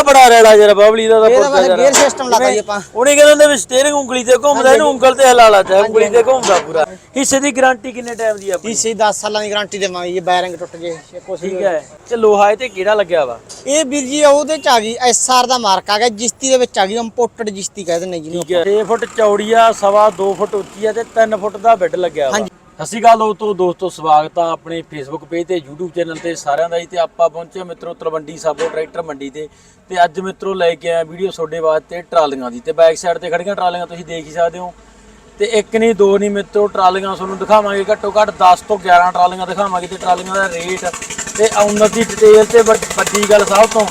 ਆ ਬੜਾ ਰੈੜਾ ਜਰਾ ਬਬਲੀ ਦਾ ਤਾਂ ਇਹਦਾ ਬਸ ਜਰਾ। gear system ਲਾਤਾ ਜੀ ਆਪਾਂ। ਉਹਨੇ ਕਹਿੰਦੇ ਹੁੰਦੇ ਵੀ ਸਟੀਅਰਿੰਗ ਉਂਗਲੀ ਤੇ ਘੁੰਮਦਾ ਇਹਨੂੰ ਉਂਗਲ ਤੇ ਹਿਲਾ ਲਾ ਚਾਹੇ ਉਂਗਲੀ ਤੇ ਘੁੰਮਦਾ ਪੂਰਾ। ਹਿੱਸੇ ਦੀ ਗਾਰੰਟੀ ਕਿੰਨੇ ਟਾਈਮ ਦੀ ਆ ਆਪਣੀ? ਪੀਸੀ 10 ਸਾਲਾਂ ਦੀ ਗਾਰੰਟੀ ਦੇਵਾਂਗੇ ਜੀ ਬੈਰਿੰਗ ਟੁੱਟ ਜੇ ਜਾਂ ਕੁਛ ਠੀਕ ਹੈ। ਤੇ ਲੋਹਾ ਇਹ ਤੇ ਕਿਹੜਾ ਲੱਗਿਆ ਵਾ? ਇਹ ਵੀਰ ਜੀ ਉਹਦੇ ਚ ਆ ਗਈ ਐਸਆਰ ਦਾ ਮਾਰਕ ਆ ਗਿਆ ਜਿਸਤੀ ਦੇ ਵਿੱਚ ਆ ਗਈ ਇੰਪੋਰਟਡ ਜਿਸਤੀ ਕਹਿੰਦੇ ਨੇ ਜਿਹਨੂੰ ਠੀਕ ਹੈ। 6 ਫੁੱਟ ਚੌੜੀ ਆ ਸਵਾ 2 ਫੁੱਟ ਉੱਚੀ ਆ ਤੇ 3 ਫੁੱਟ ਦਾ ਬੈੱਡ ਲੱਗਿਆ ਵਾ। ਹਾਂਜੀ। ਸਤਿ ਸ਼੍ਰੀ ਅਕਾਲ ਦੋਸਤੋ ਦੋਸਤੋ, ਸਵਾਗਤ ਆ ਆਪਣੇ ਫੇਸਬੁੱਕ ਪੇਜ ਤੇ, YouTube ਚੈਨਲ ਤੇ ਸਾਰਿਆਂ ਦਾ ਜੀ, ਤੇ ਆਪਾਂ ਪਹੁੰਚੇ ਮਿੱਤਰੋ ਤਲਵੰਡੀ ਸਾਬੋ ਟਰੈਕਟਰ ਮੰਡੀ ਤੇ। ਤੇ ਅੱਜ ਮਿੱਤਰੋ ਲੈ ਕੇ ਆਇਆ ਵੀਡੀਓ ਤੁਹਾਡੇ ਵਾਸਤੇ ਟਰਾਲੀਆਂ ਦੀ। ਤੇ ਬੈਕ ਸਾਈਡ ਤੇ ਖੜੀਆਂ ਟਰਾਲੀਆਂ, ਤੁਸੀਂ ਦੇਖ ਹੀ ਸਕਦੇ ਹੋ। ਤੇ ਇੱਕ ਨਹੀਂ, ਦੋ ਨਹੀਂ ਮਿੱਤਰੋ, ਟਰਾਲੀਆਂ ਤੁਹਾਨੂੰ ਦਿਖਾਵਾਂਗੇ। ਘੱਟੋ ਘੱਟ 10 ਤੋਂ 11 ਟਰਾਲੀਆਂ ਦਿਖਾਵਾਂਗੇ ਤੇ ਟਰਾਲੀਆਂ ਦਾ ਰੇਟ ਤੇ ਆਉਨਰ ਦੀ ਡਿਟੇਲ ਤੇ ਵੱਡ- ਵੱਡੀ ਗੱਲ ਸਭ ਤੋਂ।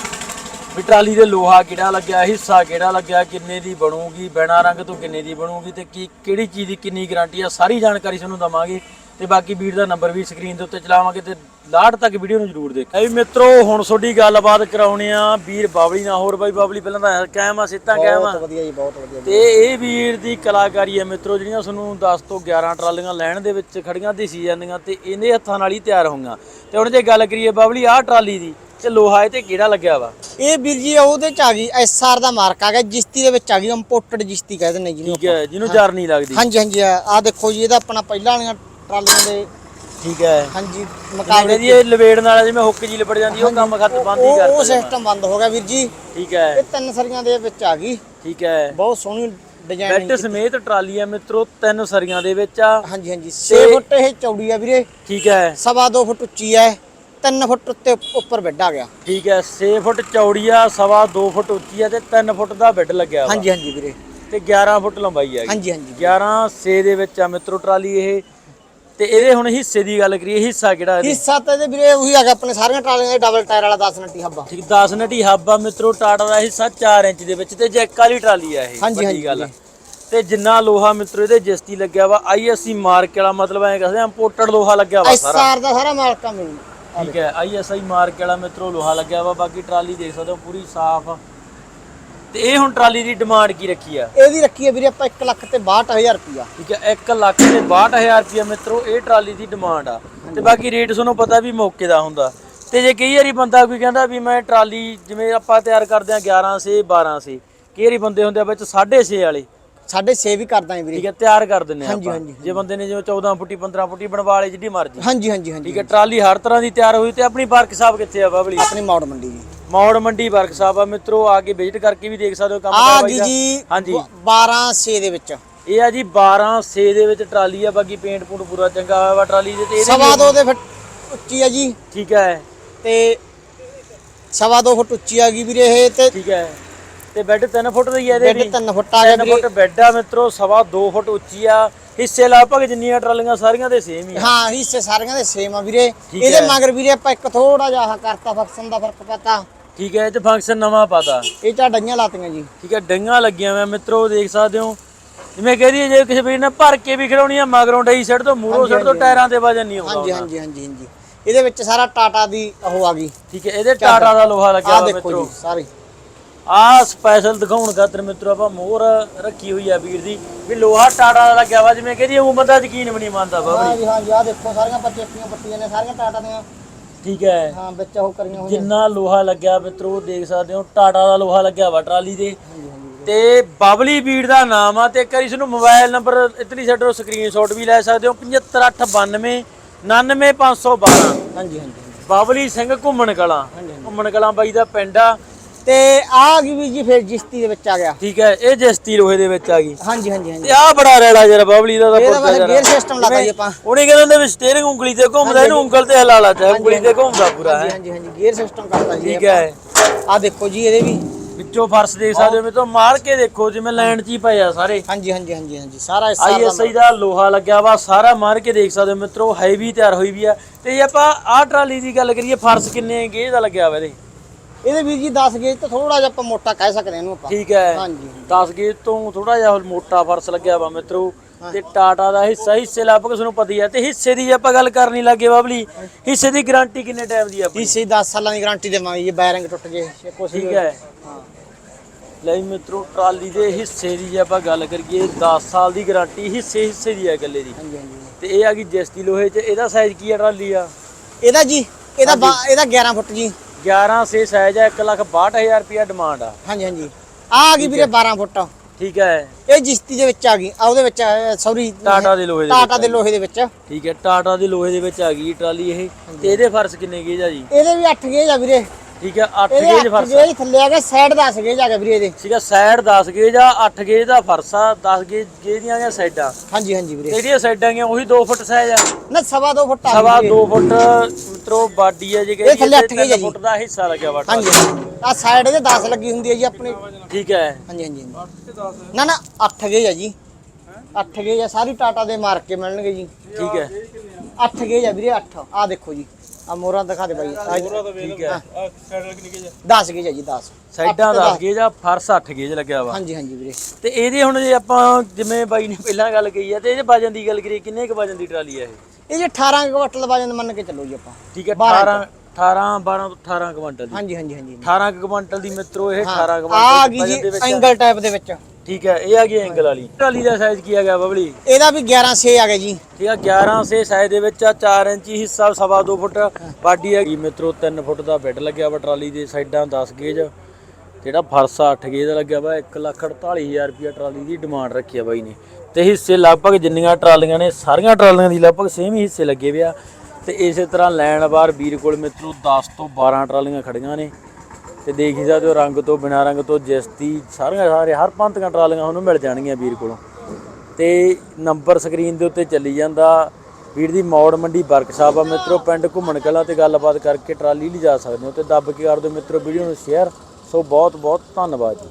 ਵੀ ਟਰਾਲੀ ਦੇ ਲੋਹਾ ਕਿਹੜਾ ਲੱਗਿਆ ਹਿੱਸਾ ਕਿਹੜਾ ਲੱਗਿਆ ਕਿੰਨੇ ਦੀ ਬਣੂਗੀ ਬੈਣਾ ਰੰਗ ਤੋਂ ਕਿੰਨੇ ਦੀ ਬਣੂਗੀ ਤੇ ਕੀ ਕਿਹੜੀ ਚੀਜ਼ ਦੀ ਕਿੰਨੀ ਗਾਰੰਟੀ ਆ ਸਾਰੀ ਜਾਣਕਾਰੀ ਤੁਹਾਨੂੰ ਦਵਾਂਗੇ ਤੇ ਬਾਕੀ ਵੀਰ ਦਾ ਨੰਬਰ ਵੀ ਸਕਰੀਨ ਦੇ ਉੱਤੇ ਚਲਾਵਾਂਗੇ ਤੇ ਲਾੜ ਤੱਕ ਵੀਡੀਓ ਨੂੰ ਜਰੂਰ ਦੇਖਿਓ ਵੀ ਮਿੱਤਰੋ ਹੁਣ ਤੁਹਾਡੀ ਗੱਲਬਾਤ ਕਰਾਉਣੀ ਆ ਵੀਰ ਬਾਬਲੀ ਨਾਲ ਹੋਰ ਬਾਈ ਬਾਬਲੀ ਪਹਿਲਾਂ ਤਾਂ ਕਾਇਮ ਆ ਸਿੱਧਾ ਕਾਇਮ ਆ। ਬਹੁਤ ਵਧੀਆ ਜੀ ਬਹੁਤ ਵਧੀਆ। ਤੇ ਇਹ ਵੀਰ ਦੀ ਕਲਾਕਾਰੀ ਹੈ ਮਿੱਤਰੋ ਜਿਹੜੀਆਂ ਤੁਹਾਨੂੰ 10 ਤੋਂ 11 ਟਰਾਲੀਆਂ ਲੈਣ ਦੇ ਵਿੱਚ ਖੜੀਆਂ ਦਿਸੀ ਜਾਂਦੀਆਂ ਤੇ ਇਹਦੇ ਹੱਥਾਂ ਨਾਲ ਹੀ ਤਿਆਰ ਹੋਈਆਂ। ਤੇ ਹੁਣ ਜੇ ਗੱਲ ਕਰੀਏ ਬਾਬਲੀ ਆਹ ਟਰਾਲੀ ਦੀ ਤੇ ਲੋਹਾ ਇਹ ਤੇ ਕਿਹੜਾ ਲੱਗਿਆ ਵਾ। ਇਹ ਵੀਰ ਜੀ ਉਹਦੇ ਚ ਆ ਗਈ ਐਸਆਰ ਦਾ ਮਾਰਕ ਆ ਗਿਆ ਜਿਸਤੀ ਦੇ ਵਿੱਚ ਆ ਗਈ ਇੰਪੋਰਟਡ ਜਿਸਤੀ ਕਹਿੰਦੇ ਨੇ ਜਿਹਨੂੰ ਠੀਕ ਹੈ ਜਿਹਨੂੰ ਜਰ ਨਹੀਂ ਲੱਗਦੀ। ਹਾਂਜੀ ਹਾਂਜੀ ਆ ਦੇਖੋ ਜੀ ਇਹਦਾ ਆਪਣਾ ਪਹਿਲਾਂ ਵਾਲੀਆਂ ਟਰਾਲੀਆਂ ਦੇ ਠੀਕ ਹੈ। ਹਾਂਜੀ ਮੁਕਾਬਲੇ ਦੀ ਇਹ ਲਵੇੜ ਨਾਲ ਜਿਵੇਂ ਹੁੱਕ ਜੀ ਲਿਪੜ ਜਾਂਦੀ ਉਹ ਕੰਮ ਖਤ ਬੰਦ ਹੀ ਉਹ ਉਹ ਕਰਦਾ ਸਿਸਟਮ ਬੰਦ ਹੋ ਗਿਆ ਵੀਰ ਜੀ। ਠੀਕ ਹੈ। ਇਹ ਤਿੰਨ ਸਰੀਆਂ ਦੇ ਵਿੱਚ ਆ ਗਈ। ਠੀਕ ਹੈ। ਬਹੁਤ ਸੋਹਣੀ ਡਿਜ਼ਾਈਨ ਬੈੱਡ ਸਮੇਤ ਟਰਾਲੀ ਹੈ ਮਿੱਤਰੋ ਤਿੰਨ ਸਰੀਆਂ ਦੇ ਵਿੱਚ ਆ। ਹਾਂਜੀ ਹਾਂਜੀ 6 ਫੁੱਟ ਇਹ ਚੌੜੀ ਆ ਵੀਰੇ। ਠੀਕ ਹੈ। ਸਵਾ 2 ਫੁੱਟ ਉੱਚੀ ਹੈ। 3 ਫੁੱਟ ਉੱਤੇ ਉੱਪਰ ਬੈੱਡ ਆ ਗਿਆ। ਠੀਕ ਹੈ 6 ਫੁੱਟ ਚੌੜੀ ਆ ਸਵਾ 2 ਫੁੱਟ ਉੱਚੀ ਆ ਤੇ 3 ਫੁੱਟ ਦਾ ਬੈੱਡ ਲੱਗਿਆ ਵਾ ਹਾਂਜੀ ਹਾਂਜੀ ਵੀਰੇ। ਤੇ 11 ਫੁੱਟ ਲੰਬਾਈ ਆ ਹਾਂਜੀ ਹਾਂਜੀ। 11 6 ਦੇ ਵਿੱਚ ਆ ਮਿੱਤਰੋ ਟਰਾਲੀ ਇਹ। ਤੇ ਇਹਦੇ ਹੁਣ ਹਿੱਸੇ ਦੀ ਗੱਲ ਕਰੀਏ ਹਿੱਸਾ ਕਿਹੜਾ ਇਹਦੇ? ਹਿੱਸਾ ਤਾਂ ਇਹਦੇ ਵੀਰੇ ਉਹੀ ਗਿਆ ਆਪਣੇ ਸਾਰੀਆਂ ਟਰਾਲੀਆਂ ਦੇ ਡਬਲ ਟਾਇਰ ਵਾਲਾ 10 ਨੱਟੀ ਹੱਬਾ ਠੀਕ 10 ਨਟੀ ਹੱਬ ਮਿੱਤਰੋ ਟਾਟਾ ਦਾ ਹਿੱਸਾ 4 ਇੰਚ ਦੇ ਵਿੱਚ ਤੇ ਜੈਕ ਵਾਲੀ ਟਰਾਲੀ ਆ ਇਹ ਹਾਂਜੀ, ਵੱਡੀ ਗੱਲ ਆ। ਤੇ ਜਿੰਨਾ ਲੋਹਾ ਮਿੱਤਰੋ ਇਹਦੇ ਜਿਸਤੀ ਲੱਗਿਆ ਵਾ ਆਈਐਸਸੀ ਮਾਰਕ ਵਾਲਾ ਮਤਲਬ ਐ ਕਹਿੰਦੇ ਇੰਪੋਰਟਡ ਲੋਹਾ ਲੱਗਿਆ ਵਾ ਸਾਰਾ। ਐਸਆਰ ਦਾ ਸਾਰਾ ਮਾਲਕਾ ਮਿਲੂ ਠੀਕ ਹੈ ਆਈਐਸਆਈ ਮਾਰਕ ਵਾਲਾ ਮਿੱਤਰੋ ਲੋਹਾ ਲੱਗਿਆ ਵਾ ਬਾਕੀ ਟਰਾਲੀ ਦੇਖ ਸਕਦੇ ਹੋ ਪੂਰੀ ਸਾਫ਼ ਤੇ ਇਹ ਹੁਣ ਟਰਾਲੀ ਦੀ ਡਿਮਾਂਡ ਕੀ ਰੱਖੀ ਆ? ਇਹਦੀ ਰੱਖੀ ਹੈ ਵੀਰੇ ਆਪਾਂ 1 ਲੱਖ ਤੇ 62000 ਰੁਪਿਆ ਠੀਕ ਹੈ 1 ਲੱਖ ਤੇ 62000 ਰੁਪਏ ਮਿੱਤਰੋ ਇਹ ਟਰਾਲੀ ਦੀ ਡਿਮਾਂਡ ਆ। ਤੇ ਬਾਕੀ ਰੇਟ ਤੁਹਾਨੂੰ ਪਤਾ ਵੀ ਮੌਕੇ ਦਾ ਹੁੰਦਾ। ਤੇ ਜੇ ਕਈ ਵਾਰੀ ਬੰਦਾ ਕੋਈ ਕਹਿੰਦਾ ਵੀ ਮੈਂ ਟਰਾਲੀ ਜਿਵੇਂ ਆਪਾਂ ਤਿਆਰ ਕਰਦੇ ਆ 11 ਸੇ 12 ਸੇ ਕਈ ਵਾਰੀ ਬੰਦੇ ਹੁੰਦੇ ਆ ਵਿੱਚ 6.5 ਵਾਲੇ। ਸਾਢੇ 6 ਵੀ ਕਰਦਾ ਹੈ ਵੀਰੇ। ਠੀਕ ਹੈ ਤਿਆਰ ਕਰ ਦਿੰਦੇ ਆ ਹਾਂਜੀ, ਆਪਾਂ। ਹਾਂਜੀ, ਜੇ ਬੰਦੇ ਨੇ ਜਿਵੇਂ 14 ਫੁੱਟੀ 15 ਫੁੱਟੀ ਬਣਵਾ ਲਈ ਜਿੱਡੀ ਮਰਜ਼ੀ। ਹਾਂਜੀ ਹਾਂਜੀ ਹਾਂਜੀ ਠੀਕ ਹੈ ਟਰਾਲੀ ਹਰ ਤਰ੍ਹਾਂ ਦੀ ਤਿਆਰ ਹੋਈ ਤੇ ਆਪਣੀ ਵਰਕ ਸਾਹਿਬ ਕਿੱਥੇ ਆ ਬਾਬਲੀ ਆਪਣੀ ਮੌੜ ਮੰਡੀ ਜੀ। ਮੌੜ ਮੰਡੀ ਵਰਕ ਸਾਹਿਬ ਆ। ਮਿੱਤਰੋ ਆ ਕੇ ਵਿਜ਼ਿਟ ਕਰਕੇ ਵੀ ਦੇਖ ਸਕਦੇ ਹੋ ਕੰਮ ਆ ਕਰਵਾਈ ਗਈ ਦਾ। ਜੀ ਹਾਂਜੀ। 12 6 ਦੇ ਵਿੱਚ। ਇਹ ਆ ਜੀ 12 6 ਦੇ ਵਿੱਚ ਟਰਾਲੀ ਆ। ਬਾਕੀ ਪੇਂਟ ਪੂੰਟ ਪੂਰਾ ਚੰਗਾ ਹੋਇਆ ਵਾ ਟਰਾਲੀ ਦੇ ਤੇ। ਇਹਦੇ ਸਵਾ 2 ਦੇ ਫੁੱਟ ਉੱਚੀ ਆ ਜੀ। ਠੀਕ ਹੈ। ਤੇ ਸਵਾ 2 ਫੁੱਟ ਉੱਚੀ ਆ ਗਈ ਵੀਰੇ ਇਹ ਤੇ ਠੀਕ ਹੈ। ਤੇ ਬੈੱਡ 3 ਫੁੱਟ ਦੀ ਹੈ ਇਹਦੇ ਬੈੱਡ ਵੀ। 3 ਫੁੱਟ ਆ ਗਿਆ 3 ਵੀਰੇ ਫੁੱਟ ਬੈੱਡ ਆ ਮਿੱਤਰੋ ਸਵਾ 2 ਫੁੱਟ ਉੱਚੀ ਆ। ਹਿੱਸੇ ਲਗਭਗ ਜਿੰਨੀਆਂ ਟਰਾਲੀਆਂ ਸਾਰੀਆਂ ਦੇ ਸੇਮ ਹੀ ਆ। ਹਾਂ ਹਿੱਸੇ ਸਾਰੀਆਂ ਦੇ ਸੇਮ ਆ ਵੀਰੇ। ਠੀਕ ਇਹਦੇ ਹੈ। ਮਗਰ ਵੀਰੇ ਆਪਾਂ ਇੱਕ ਥੋੜਾ ਜਿਹਾ ਆਹ ਕਰਤਾ ਫੰਕਸ਼ਨ ਦਾ ਫ਼ਰਕ ਪਤਾ ਠੀਕ ਹੈ ਇਹ ਤੇ ਫੰਕਸ਼ਨ ਨਵਾਂ ਪਾਤਾ। ਇਹ ਚਾ ਡਈਆਂ ਲਾਤੀਆਂ ਜੀ। ਠੀਕ ਹੈ ਡੰਗਾ ਲੱਗੀਆਂ ਹੋਈਆਂ ਮਿੱਤਰੋ ਦੇਖ ਸਕਦੇ ਹੋ। ਜਿਵੇਂ ਕਹਦੀ ਜੇ ਕਿਸੇ ਵੀਰ ਨੇ ਭਰ ਕੇ ਵੀ ਖੜਾਉਣੀ ਆ ਮਗਰੋਂ ਡਈ ਸਾਈਡ ਤੋਂ ਮੂਹਰੋਂ ਸਾਈਡ ਤੋਂ ਟਾਇਰਾਂ ਤੇ ਵਜਨ ਨਹੀਂ ਆਉਂਦਾ ਹਾਂਜੀ। ਹਾਂਜੀ ਹਾਂਜੀ ਹਾਂਜੀ। ਇਹਦੇ ਵਿੱਚ ਸਾਰਾ ਟਾਟਾ ਦੀ ਉਹ ਆ ਗਈ। ਠੀਕ ਹੈ ਇਹਦੇ ਟਾਟਾ ਦਾ ਲੋਹਾ ਲੱਗਿਆ ਆ ਹੋਇਆ ਦੇਖੋ ਮਿੱਤਰੋ। ਜੀ ਸਾਰੀ। ਆ ਸਪੈਸ਼ਲ ਦਿਖਾਉਣ ਖਾਤਰ ਮਿੱਤਰੋ ਆਪਾਂ ਮੋਹਰ ਰੱਖੀ ਹੋਈ ਆ ਵੀਰ ਦੀ ਵੀ ਲੋਹਾ ਟਾਟਾ ਦਾ ਲੱਗਿਆ ਵਾ ਜਿਵੇਂ ਕਹਿੰਦੀ ਉਹ ਬੰਦਾ ਯਕੀਨ ਵੀ ਨਹੀਂ ਮੰਨਦਾ ਬਾਬਾ ਜੀ। ਹਾਂ ਜੀ ਆ ਦੇਖੋ ਸਾਰੀਆਂ ਪੱਚੀਆਂ ਪੱਟੀਆਂ ਨੇ ਸਾਰੀਆਂ ਟਾਟਾ ਦੀਆਂ। ਠੀਕ ਹੈ। ਹਾਂ ਵਿੱਚ ਉਹ ਕਰੀਆਂ ਹੋਈਆਂ। ਜਿੰਨਾ ਲੋਹਾ ਲੱਗਿਆ ਮਿੱਤਰੋ ਦੇਖ ਸਕਦੇ ਹੋ ਟਾਟਾ ਦਾ ਲੋਹਾ ਲੱਗਿਆ ਵਾ ਟਰਾਲੀ ਦੇ ਤੇ ਬਬਲੀ ਬੀੜ ਦਾ ਨਾਮ ਆ ਤੇ ਇੱਕ ਵਾਰੀ ਤੁਹਾਨੂੰ ਮੋਬਾਈਲ ਨੰਬਰ ਇਤਨੀ ਸਾਡੋ ਸਕਰੀਨਸ਼ਾਟ ਵੀ ਲੈ ਸਕਦੇ ਹੋ 75892 99512 ਹਾਂਜੀ ਹਾਂਜੀ ਬਬਲੀ ਸਿੰਘ ਘੁੰਮਣ ਕਲਾਂ ਘੁੰਮਣ ਕਲਾਂ ਬਾਈ ਦਾ ਪਿੰਡ ਆ। ਤੇ ਆ ਗਈ ਵੀ ਜੀ ਫਿਰ ਜਿਸਤੀ ਦੇ ਵਿੱਚ ਆ ਗਿਆ। ਠੀਕ ਹੈ ਇਹ ਜਸਤੀ ਲੋਹੇ ਦੇ ਵਿੱਚ ਆ ਗਈ। ਹਾਂਜੀ ਹਾਂਜੀ ਹਾਂਜੀ। ਤੇ ਆ ਬੜਾ ਰੈੜਾ ਜਰਾ ਬਬਲੀ ਦਾ ਤਾਂ ਇਹਦਾ ਬਸ ਗੇਅਰ ਸਿਸਟਮ ਲਾਤਾ ਜੀ ਆਪਾਂ। ਉਹਨੇ ਕਹਿੰਦੇ ਹੁੰਦੇ ਵੀ ਸਟੀਅਰਿੰਗ ਉਂਗਲੀ ਤੇ ਘੁੰਮਦਾ ਇਹਨੂੰ ਉਂਗਲ ਤੇ ਹਿਲਾ ਲਾ ਉਂਗਲੀ ਤੇ ਘੁੰਮਦਾ ਪੂਰਾ ਹੈ। ਹਾਂਜੀ ਹਾਂਜੀ ਗੇਅਰ ਸਿਸਟਮ ਕਰਤਾ ਜੀ ਠੀਕ ਹੈ। ਆ ਦੇਖੋ ਜੀ ਇਹਦੇ ਵੀ। ਵਿੱਚੋਂ ਫਰਸ਼ ਦੇਖ ਸਕਦੇ ਹੋ ਮੇਤੋਂ ਮਾਰ ਕੇ ਦੇਖੋ ਜਿਵੇਂ ਲਾਈਨ 'ਚ ਹੀ ਪਏ ਆ ਸਾਰੇ। ਹਾਂਜੀ ਹਾਂਜੀ ਹਾਂਜੀ ਹਾਂਜੀ ਸਾਰਾ ਇਸ ਆਈਐਸਆਈ ਦਾ ਲੋਹਾ ਲੱਗਿਆ ਵਾ ਸਾਰਾ ਮਾਰ ਕੇ ਦੇਖ ਸਕਦੇ ਹੋ ਮਿੱਤਰੋ ਹੈਵੀ ਤਿਆਰ ਹੋਈ ਵੀ ਆ। ਤੇ ਜੇ ਆਪਾਂ ਆਹ ਟਰਾਲੀ ਦੀ ਗੱਲ ਕਰੀਏ ਫਰਸ਼ ਕਿੰਨੇ ਗੇਜ ਦਾ ਲੱਗਿਆ ਵਾ ਇਹਦੇ। ਇਹਦੇ ਵੀਰ ਜੀ 10 ਗੇਜ ਤੋਂ ਥੋੜਾ ਜਿਹਾ ਆਪਾਂ ਮੋਟਾ ਕਹਿ ਸਕਦੇ ਹਾਂ ਇਹਨੂੰ ਆਪਾਂ। ਠੀਕ ਹੈ। ਹਾਂਜੀ 10 ਗੇਜ ਤੋਂ ਥੋੜਾ ਜਿਹਾ ਮੋਟਾ ਫਰਸ਼ ਲੱਗਿਆ ਵਾ ਮਿੱਤਰੋ। ਤੇ ਟਾਟਾ ਦਾ ਹਿੱਸਾ ਹਿੱਸੇ ਲਗਭਗ ਤੁਹਾਨੂੰ ਪਤਾ ਹੀ ਤੇ ਹਿੱਸੇ ਦੀ ਆਪਾਂ ਗੱਲ ਕਰਨੀ ਲੱਗੇ ਬਾਬਲੀ। ਹਿੱਸੇ ਦੀ ਗਾਰੰਟੀ ਕਿੰਨੇ ਟਾਈਮ ਦੀ ਆ ਆਪਣੀ? ਪੀਸੀ 10 ਸਾਲਾਂ ਦੀ ਗਾਰੰਟੀ ਦੇਵਾਂਗੇ ਜੀ ਬੈਰਿੰਗ ਟੁੱਟ ਜੇ ਕੁਛ ਠੀਕ ਹੈ। ਹਾਂ। ਲੈ ਮਿੱਤਰੋ ਟਰਾਲੀ ਦੇ ਹਿੱਸੇ ਦੀ ਜੇ ਆਪਾਂ ਗੱਲ ਕਰੀਏ 10 ਸਾਲ ਦੀ ਗਾਰੰਟੀ ਹਿੱਸੇ ਹਿੱਸੇ ਦੀ ਆ ਗੱਲੇ ਦੀ। ਹਾਂਜੀ ਹਾਂਜੀ। ਤੇ ਇਹ ਆ ਗਈ ਜੈਸਤੀ ਲੋਹੇ 'ਚ ਇਹਦਾ ਸਾਈਜ਼ ਕੀ ਆ ਟਰਾਲੀ ਆ ਇਹਦਾ ਜੀ ਇਹਦਾ ਇਹਦਾ 11 ਫੁੱਟ ਜੀ। 11 ਸੇ ਸਾਈਜ਼ ਹੈ 1 ਲੱਖ 62000 ਰੁਪਿਆ ਡਿਮਾਂਡ ਆ। ਹਾਂਜੀ ਹਾਂਜੀ। ਆ ਆ ਗਈ ਵੀਰੇ 12 ਫੁੱਟ। ਠੀਕ ਹੈ। ਇਹ ਜਿਸਤੀ ਦੇ ਵਿੱਚ ਆ ਗਈ। ਆ ਉਹਦੇ ਵਿੱਚ ਸੌਰੀ ਟਾਟਾ ਦੇ ਲੋਹੇ ਦੇ ਟਾਟਾ ਦੇ ਲੋਹੇ ਦੇ ਵਿੱਚ। ਠੀਕ ਹੈ ਟਾਟਾ ਦੀ ਲੋਹੇ ਦੇ ਵਿੱਚ ਆ ਗਈ ਟਰਾਲੀ ਇਹ। ਤੇ ਇਹਦੇ ਫਰਸ਼ ਕਿੰਨੇ ਗੇਜ ਆ ਜੀ? ਇਹਦੇ ਵੀ 8 ਗੇਜ ਆ ਵੀਰੇ। ਠੀਕ ਹੈ 8 ਇਹਦੇ ਗੇਜ 8 ਫਰਸ਼। ਗੇਜ ਥੱਲੇ ਆ ਗਿਆ ਸਾਈਡ 10 ਗੇਜ ਆ ਗਿਆ ਵੀਰੇ ਇਹਦੇ। ਠੀਕ ਹੈ ਸਾਈਡ 10 ਗੇਜ ਆ 8 ਗੇਜ ਦਾ ਫਰਸ਼ ਆ 10 ਗੇਜ ਗੇਜ ਦੀਆਂ ਸਾਈਡਾਂ। ਹਾਂਜੀ ਹਾਂਜੀ ਤੇ ਵੀਰੇ। ਇਹਦੀਆਂ ਸਾਈਡਾਂ ਗੀਆਂ ਉਹੀ 2 ਫੁੱਟ ਸਾਈਜ਼ ਆ। ਨਾ ਸਵਾ 2 ਫੁੱਟ ਆ ਸਵਾ ਗਈ 2 ਫੁੱਟ ਮਿੱਤਰੋ ਬਾਡੀ ਹੈ ਜੀ ਇਹ ਥੱਲੇ ਅੱਠ ਗੇਜ ਆ ਜੀ। ਫੁੱਟ ਦਾ ਹਿੱਸਾ ਲੱਗਿਆ ਵਾ ਹਾਂਜੀ ਆ ਸਾਈਡ ਇਹਦੇ 10 ਲੱਗੀ ਹੁੰਦੀ ਹੈ ਜੀ ਆਪਣੇ। ਠੀਕ ਹੈ। ਹਾਂਜੀ ਹਾਂਜੀ ਹਾਂਜੀ। ਨਾ ਨਾ 8 ਗੇਜ ਆ ਜੀ। 8 ਗੇਜ ਆ ਸਾਰੀ ਟਾਟਾ ਦੇ ਮਾਰ ਕੇ ਮਿਲਣਗੇ ਜੀ। ਠੀਕ ਹੈ। 8 ਗੇਜ ਆ ਵੀਰੇ 8 ਆ ਦੇਖੋ ਜੀ। ਆ ਮੋਹਰਾਂ ਦਿਖਾ ਦੇ ਬਾਈ। ਠੀਕ ਹੈ। 10 ਗੇਜ ਆ ਜੀ 10 ਸਾਈਡਾਂ 10 ਗੇਜ ਆ ਫਰਸ਼ 8 ਗੇਜ ਲੱਗਿਆ ਵਾ। ਹਾਂਜੀ ਹਾਂਜੀ ਵੀਰੇ। ਤੇ ਇਹਦੇ ਹੁਣ ਜੇ ਆਪਾਂ ਜਿਵੇਂ ਬਾਈ ਨੇ ਪਹਿਲਾਂ ਗੱਲ ਕਹੀ ਆ ਤੇ ਇਹਦੇ ਵਜਨ ਦੀ ਗੱਲ ਕਰੀਏ ਕਿੰਨੇ ਕੁ ਵਜਨ ਦੀ ਟਰਾਲੀ ਆ ਇਹ? ਇਹ ਜੇ 18 ਕੁਇੰਟਲ ਵਜਨ ਮੰਨ ਕੇ ਚੱਲੋ ਜੀ ਆਪਾਂ। ਠੀਕ ਹੈ 12 18 18 12 ਤੋਂ 18 ਕੁਇੰਟਲ ਦੀ। ਹਾਂਜੀ ਹਾਂਜੀ ਹਾਂਜੀ। 18 ਕੁ ਕੁਇੰਟਲ ਦੀ ਮਿੱਤਰੋ ਇਹ 18 ਆ ਆ ਕੁਇੰਟਲ ਗਈ ਜੀ ਐਂਗਲ ਟਾਈਪ ਦੇ ਵਿੱਚ। ਠੀਕ ਹੈ ਇਹ ਆ ਗਈ ਐਂਗਲ ਵਾਲੀ। ਟਰਾਲੀ ਦਾ ਸਾਈਜ਼ ਕੀ ਆ ਗਿਆ ਬਬਲੀ? ਇਹਦਾ ਵੀ 11 6 ਆ ਗਿਆ ਜੀ। ਠੀਕ ਆ 11 ਸੇ ਸਾਈਜ਼ ਦੇ ਵਿੱਚ ਆ 4 ਇੰਚੀ ਹਿੱਸਾ ਸਵਾ 2 ਫੁੱਟ ਬਾਡੀ ਹੈਗੀ। ਮਿੱਤਰੋ 3 ਫੁੱਟ ਦਾ ਬੈੱਡ ਲੱਗਿਆ ਵਾ ਟਰਾਲੀ ਦੇ ਸਾਈਡਾਂ 10 ਗੇਜ। ਜਿਹੜਾ ਫਰਸਾ 8 ਗੇਜ ਦਾ ਲੱਗਿਆ ਵਾ 148000 ਰੁਪਿਆ ਟਰਾਲੀ ਦੀ ਡਿਮਾਂਡ ਰੱਖੀ ਆ ਬਾਈ ਨੇ। ਤੇ ਹਿੱਸੇ ਲਗਭਗ ਜਿੰਨੀਆਂ ਟਰਾਲੀਆਂ ਨੇ ਸਾਰੀਆਂ ਟਰਾਲੀਆਂ ਦੀ ਲਗਭਗ ਸੇਮ ਹੀ ਹਿੱਸੇ ਲੱਗੇ ਵੇ ਆ। ਤੇ ਇਸੇ ਤਰ੍ਹਾਂ ਲੈਣ ਬਾਰ ਵੀਰ ਕੋਲ ਮਿੱਤਰੋ 10 ਤੋਂ 12 ਟਰਾਲੀਆਂ ਖੜੀਆਂ ਨੇ। ਤੇ ਦੇਖ ਹੀ ਸਕਦੇ ਹੋ ਰੰਗ ਤੋਂ ਬਿਨਾਂ ਰੰਗ ਤੋਂ ਜਿਸਤੀ ਸਾਰੀਆਂ ਸਾਰੇ ਹਰ ਪੰਤੀਆਂ ਟਰਾਲੀਆਂ ਤੁਹਾਨੂੰ ਮਿਲ ਜਾਣਗੀਆਂ ਵੀਰ ਕੋਲੋਂ। ਤੇ ਨੰਬਰ ਸਕਰੀਨ ਦੇ ਉੱਤੇ ਚੱਲੀ ਜਾਂਦਾ ਵੀਰ ਦੀ ਮੌੜ ਮੰਡੀ ਵਰਕਸ਼ਾਪ ਆ ਮਿੱਤਰੋ, ਪਿੰਡ ਘੁੰਮਣ ਕਲਾ ਤੇ ਗੱਲਬਾਤ ਕਰਕੇ ਟਰਾਲੀ ਲਿਜਾ ਸਕਦੇ ਹੋ ਤੇ ਦੱਬ ਕੇ ਕਰ ਦਿਓ ਮਿੱਤਰੋ, ਵੀਡੀਓ ਨੂੰ ਸ਼ੇਅਰ ਸੋ ਬਹੁਤ ਬਹੁਤ ਧੰਨਵਾਦ ਜੀ।